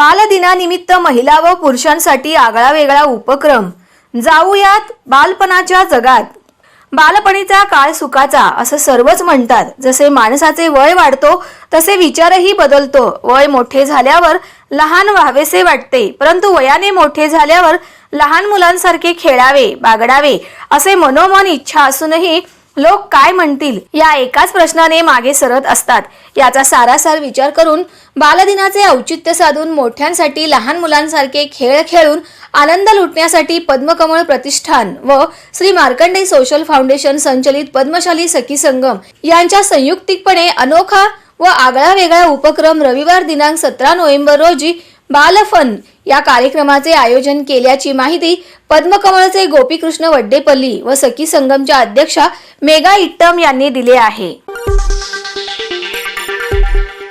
बालदिनानिमित्त महिला व पुरुषांसाठी आगळा वेगळा उपक्रम. जाऊयात बालपणाच्या जगात. बालपणीचा काळ सुखाचा असं सर्वच म्हणतात. जसे माणसाचे वय वाढतो तसे विचारही बदलतो. वय मोठे झाल्यावर लहान व्हावेसे वाटते परंतु वयाने मोठे झाल्यावर लहान मुलांसारखे खेळावे बागडावे असे मनोमन इच्छा असूनही लोक काय म्हणतील या एकाच प्रश्नाने मागे सरत असतात. याचा सारासार विचार करून बालदिनाचे औचित्य साधून मोठ्यांसाठी लहान मुलांसारखे खेळ खेळून आनंद लुटण्यासाठी पद्मकमळ प्रतिष्ठान व श्री मार्कंडे सोशल फाउंडेशन संचलित पद्मशाली सखी संगम यांच्या संयुक्तिकपणे अनोखा व आगळा वेगळा उपक्रम रविवार दिनांक सतरा नोव्हेंबर रोजी बालफन या कार्यक्रमाचे आयोजन केल्याची माहिती पद्मकमळचे गोपीकृष्ण वड्डेपल्ली व सखी संगमच्या अध्यक्षा मेगा इट्टम यांनी दिली आहे.